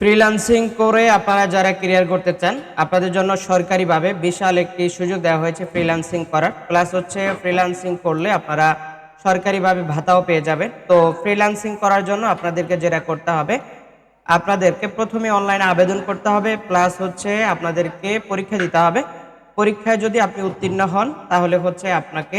Freelancing করে আপনারা যারা ক্যারিয়ার করতে চান, আপনাদের জন্য সরকারিভাবে বিশাল একটি সুযোগ দেওয়া হয়েছে ফ্রিল্যান্সিং করার। প্লাস হচ্ছে ফ্রিল্যান্সিং করলে আপনারা সরকারিভাবে ভাতাও পেয়ে যাবেন। তো ফ্রিল্যান্সিং করার জন্য আপনাদেরকে যেটা করতে হবে, আপনাদেরকে প্রথমে অনলাইনে আবেদন করতে হবে। প্লাস হচ্ছে আপনাদেরকে পরীক্ষা দিতে হবে। পরীক্ষায় যদি আপনি উত্তীর্ণ হন, তাহলে হচ্ছে আপনাকে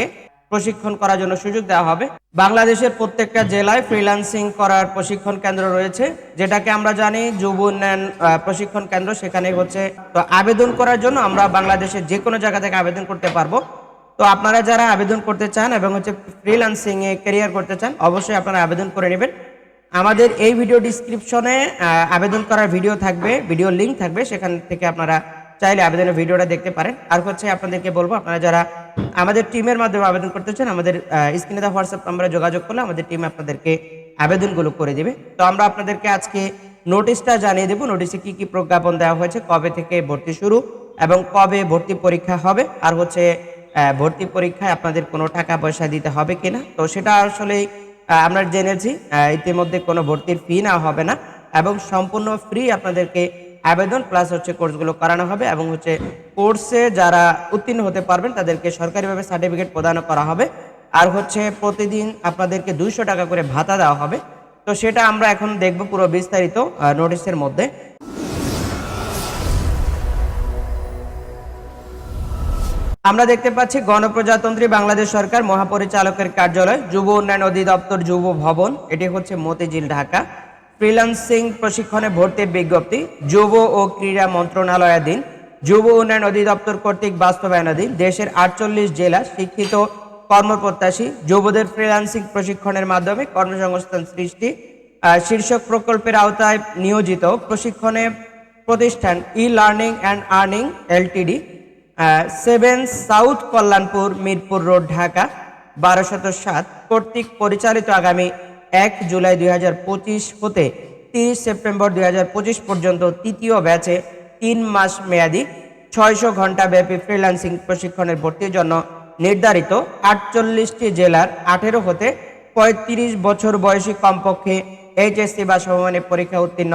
প্রশিক্ষণ করার জন্য সুযোগ দেওয়া হবে। বাংলাদেশের প্রত্যেকটা জেলায় ফ্রিল্যান্সিং করার প্রশিক্ষণ কেন্দ্র রয়েছে, যেটাকে আমরা জানি যুব উন্নয়ন প্রশিক্ষণ কেন্দ্র। সেখানে হচ্ছে, তো আবেদন করার জন্য আমরা বাংলাদেশের যে কোনো জায়গা থেকে আবেদন করতে পারব। তো আপনারা যারা আবেদন করতে চান এবং হচ্ছে ফ্রিল্যান্সিং এ ক্যারিয়ার করতে চান, অবশ্যই আপনারা আবেদন করে নেবেন। আমাদের এই ভিডিও ডিসক্রিপশনে আবেদন করার ভিডিও থাকবে ভিডিও লিংক থাকবে, সেখান থেকে আপনারা চাইলে আবেদনের ভিডিওটা দেখতে পারেন। আর হচ্ছে আপনাদেরকে বলব, আপনারা যারা আমাদের টিমের মাধ্যমে আবেদন করতে চান আমাদের স্ক্রিনে দেওয়া হোয়াটসঅ্যাপ নাম্বারে যোগাযোগ করলে আমাদের টিম আপনাদেরকে আবেদনগুলো করে দিবে। তো আমরা আপনাদেরকে আজকে নোটিশটা জানিয়ে দেবো, নোটিশে কি কি প্রজ্ঞাপন দেওয়া হয়েছে, কবে থেকে ভর্তি শুরু এবং কবে ভর্তি পরীক্ষা হবে, আর হচ্ছে ভর্তি পরীক্ষায় আপনাদের কোনো টাকা পয়সা দিতে হবে কিনা। তো সেটা আসলে আমরা জেনেছি ইতিমধ্যে কোনো ভর্তির ফি না হবে না এবং সম্পূর্ণ ফ্রি আপনাদেরকে আবেদন প্লাস হচ্ছে কোর্সগুলো করানো হবে এবং হচ্ছে কোর্সে যারা উত্তীর্ণ হতে পারবেন, তাদেরকে সরকারিভাবে সার্টিফিকেট প্রদান করা হবে। আর হচ্ছে প্রতিদিন আপনাদেরকে দুইশো টাকা করে ভাতা দেওয়া হবে। তো সেটা আমরা এখন দেখব পুরো বিস্তারিত নোটিশের মধ্যে। আমরা দেখতে পাচ্ছি গণপ্রজাতন্ত্রী বাংলাদেশ সরকার মহাপরিচালকের কার্যালয়, যুব উন্নয়ন অধিদপ্তর যুব ভবন। এটি হচ্ছে মতিঝিল, ঢাকা। ফ্রিল্যান্সিং প্রশিক্ষণে ভর্তির বিজ্ঞপ্তি, যুব ও ক্রীড়া মন্ত্রণালয় মন্ত্রণালয়াধীন যুব উন্নয়ন অধিদপ্তর কর্তৃক বাস্তবায়নাধীন দেশের আটচল্লিশ জেলা শিক্ষিত কর্মপ্রত্যাশী, যুবদের ফ্রিল্যান্সিং প্রশিক্ষণের মাধ্যমে কর্মসংস্থান সৃষ্টি শীর্ষক প্রকল্পের আওতায় নিয়োজিত প্রশিক্ষণে প্রতিষ্ঠান e learning and earning LTD seven south Kalyanpur Mirpur road Dhaka বারোশত সাত কর্তৃক পরিচালিত আগামী এক জুলাই দুই হাজার পঁচিশ হতে তিরিশ সেপ্টেম্বর দুই হাজার পঁচিশ পর্যন্ত তৃতীয় ব্যাচে তিন মাস মেয়াদি ছয়শো ঘণ্টা ব্যাপী ফ্রিল্যান্সিং প্রশিক্ষণের ভর্তির জন্য নির্ধারিত আটচল্লিশটি জেলার আঠেরো হতে পঁয়ত্রিশ বছর বয়সী কমপক্ষে এইচএসসি বা সমমানের পরীক্ষা উত্তীর্ণ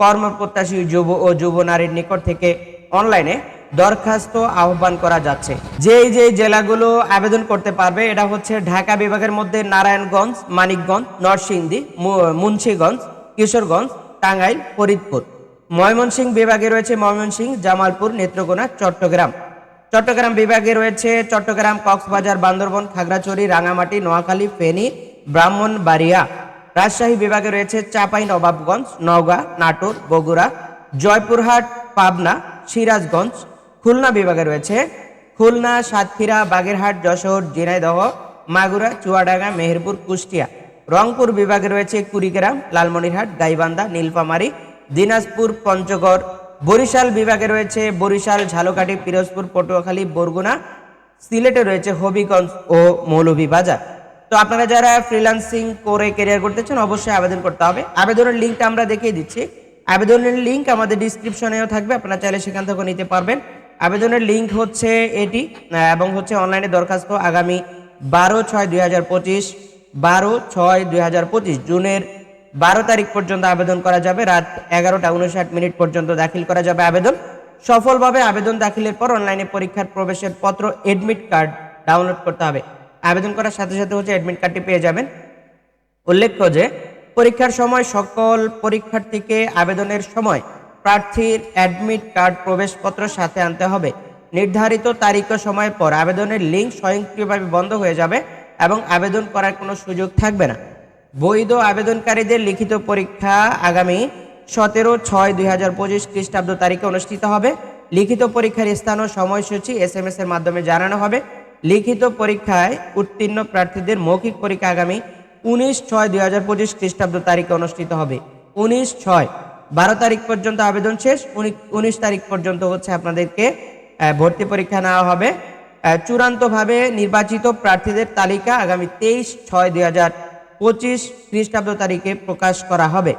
কর্মপ্রত্যাশী যুব ও যুব নারীর নিকট থেকে অনলাইনে দরখাস্ত আহ্বান করা যাচ্ছে। যেই যেই জেলাগুলো আবেদন করতে পারবে, এটা হচ্ছে ঢাকা বিভাগের মধ্যে নারায়ণগঞ্জ, মানিকগঞ্জ, নরসিংদী মুন্সিগঞ্জ, কিশোরগঞ্জ, টাঙ্গাইল, ফরিদপুর। ময়মনসিংহ বিভাগে রয়েছে ময়মনসিংহ, জামালপুর, নেত্রকোনা, চট্টগ্রাম। চট্টগ্রাম বিভাগে রয়েছে চট্টগ্রাম, কক্সবাজার, বান্দরবন, খাগড়াছড়ি রাঙামাটি নোয়াখালী, ফেনী, ব্রাহ্মণবাড়িয়া। রাজশাহী বিভাগে রয়েছে চাপাই, নবাবগঞ্জ, নওগাঁ, নাটোর, বগুড়া, জয়পুরহাট, পাবনা, সিরাজগঞ্জ খুলনা বিভাগে রয়েছে খুলনা, সাতক্ষীরা, বাগেরহাট, যশোর, ঝিনাইদহ, মাগুরা, চুয়াডাঙ্গা, মেহেরপুর, কুষ্টিয়া। রংপুর বিভাগে রয়েছে কুড়িগ্রাম, লালমনিরহাট, গাইবান্ধা, নীলফামারী, দিনাজপুর, পঞ্চগড়। বরিশাল বিভাগে রয়েছে বরিশাল, ঝালকাঠি, পিরোজপুর, পটুয়াখালী, বরগুনা। সিলেটে রয়েছে হবিগঞ্জ ও মৌলভীবাজার। তো আপনারা যারা ফ্রিল্যান্সিং করে ক্যারিয়ার করতে চান, অবশ্যই আবেদন করতে হবে। আবেদনের লিঙ্কটা আমরা দেখিয়ে দিচ্ছি। আবেদনের লিঙ্ক আমাদের ডিসক্রিপশনেও থাকবে, আপনারা চাইলে সেখান থেকে নিতে পারবেন। আবেদনের লিঙ্ক হচ্ছে এটি এবং হচ্ছে অনলাইনে দরখাস্ত আগামী বারো ছয় দুই হাজার পঁচিশ, বারো ছয় দুই হাজার পঁচিশ জুনের বারো তারিখ পর্যন্ত আবেদন করা যাবে। রাত এগারোটা উনষাট মিনিট পর্যন্ত দাখিল করা যাবে আবেদন। সফলভাবে আবেদন দাখিলের পর অনলাইনে পরীক্ষার প্রবেশের পত্র এডমিট কার্ড ডাউনলোড করতে হবে। আবেদন করার সাথে সাথে হচ্ছে অ্যাডমিট কার্ডটি পেয়ে যাবেন। উল্লেখ্য যে, পরীক্ষার সময় সকল পরীক্ষার্থীকে আবেদনের সময় প্রার্থীর অ্যাডমিট কার্ড প্রবেশপত্র সাথে আনতে হবে। নির্ধারিত তারিখ ও সময় পর আবেদনের লিঙ্ক স্বয়ংক্রিয়ভাবে বন্ধ হয়ে যাবে এবং আবেদন করার কোনো সুযোগ থাকবে না। বৈধ আবেদনকারীদের লিখিত পরীক্ষা আগামী সতেরো ছয় দুই হাজার পঁচিশ খ্রিস্টাব্দ তারিখে অনুষ্ঠিত হবে। লিখিত পরীক্ষার স্থান ও সময়সূচি এস এম এস এর মাধ্যমে জানানো হবে। লিখিত পরীক্ষায় উত্তীর্ণ প্রার্থীদের মৌখিক পরীক্ষা আগামী উনিশ ছয় দুই হাজার পঁচিশ খ্রিস্টাব্দ তারিখে অনুষ্ঠিত হবে। উনিশ ছয় বারো তারিখ পর্যন্ত আবেদন শেষ উনিশ তারিখ পর্যন্ত হচ্ছে আপনাদেরকে ভর্তি পরীক্ষা নেওয়া হবে। চূড়ান্তভাবে নির্বাচিত প্রার্থীদের তালিকা আগামী তেইশ ছয় দুই হাজার পঁচিশ খ্রিস্টাব্দ তারিখে প্রকাশ করা হবে।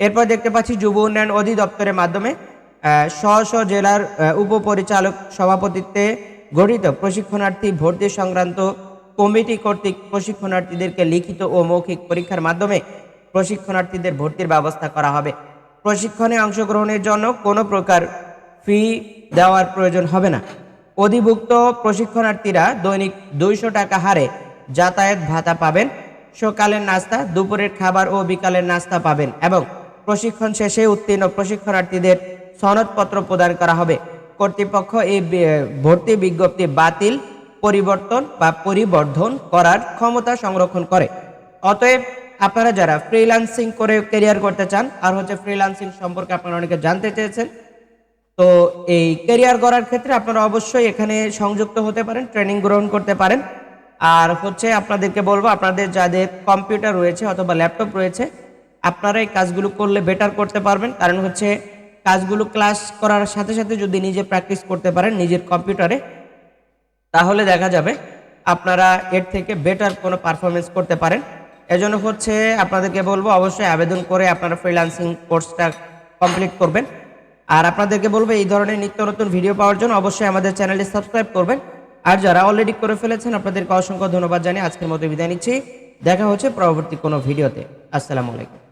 এরপর দেখতে পাচ্ছি যুব উন্নয়ন অধিদপ্তরের মাধ্যমে স্ব স্ব জেলার উপপরিচালক সভাপতিত্বে গঠিত প্রশিক্ষণার্থী ভর্তি সংক্রান্ত কমিটি কর্তৃক প্রশিক্ষণার্থীদেরকে লিখিত ও মৌখিক পরীক্ষার মাধ্যমে প্রশিক্ষণার্থীদের ভর্তির ব্যবস্থা করা হবে। প্রশিক্ষণে অংশগ্রহণের জন্য কোনো প্রকার ফি দেওয়ার প্রয়োজন হবে না। অধিভুক্ত প্রশিক্ষণার্থীরা দৈনিক দুইশো টাকা হারে যাতায়াত ভাতা পাবেন, সকালের নাস্তা, দুপুরের খাবার ও বিকালের নাস্তা পাবেন এবং প্রশিক্ষণ শেষে উত্তীর্ণ প্রশিক্ষণার্থীদের সনদপত্র প্রদান করা হবে। কর্তৃপক্ষ এই ভর্তি বিজ্ঞপ্তি বাতিল, পরিবর্তন বা পরিবর্ধন করার ক্ষমতা সংরক্ষণ করে। অতএব আপনারা যারা ফ্রিল্যান্সিং করে ক্যারিয়ার করতে চান, আর হচ্ছে ফ্রিল্যান্সিং সম্পর্কে আপনারা অনেকে জানতে চেয়েছেন, তো এই ক্যারিয়ার গড়ার ক্ষেত্রে আপনারা অবশ্যই এখানে সংযুক্ত হতে পারেন ট্রেনিং গ্রহণ করতে পারেন। আর হচ্ছে আপনাদেরকে বলব, আপনাদের যাদের কম্পিউটার রয়েছে অথবা ল্যাপটপ রয়েছে, আপনারা এই কাজগুলো করলে বেটার করতে পারবেন। কারণ হচ্ছে কাজগুলো ক্লাস করার সাথে সাথে যদি নিজে প্র্যাকটিস করতে পারেন নিজের কম্পিউটারে তাহলে দেখা যাবে আপনারা এর থেকে বেটার কোনো পারফরমেন্স করতে পারেন। এজন্য হচ্ছে আপনাদেরকে বলব, অবশ্যই আবেদন করে আপনারা ফ্রিল্যান্সিং কোর্সটা কমপ্লিট করবেন। আর আপনাদেরকে বলব, এই ধরনের নিত্য নতুন ভিডিও পাওয়ার জন্য অবশ্যই আমাদের চ্যানেলটি সাবস্ক্রাইব করবেন। আর যারা অলরেডি করে ফেলেছেন, আপনাদেরকে অসংখ্য ধন্যবাদ জানিয়ে আজকের মতো বিদায় নিচ্ছি। দেখা হচ্ছে পরবর্তী কোনো ভিডিওতে আসসালামু আলাইকুম।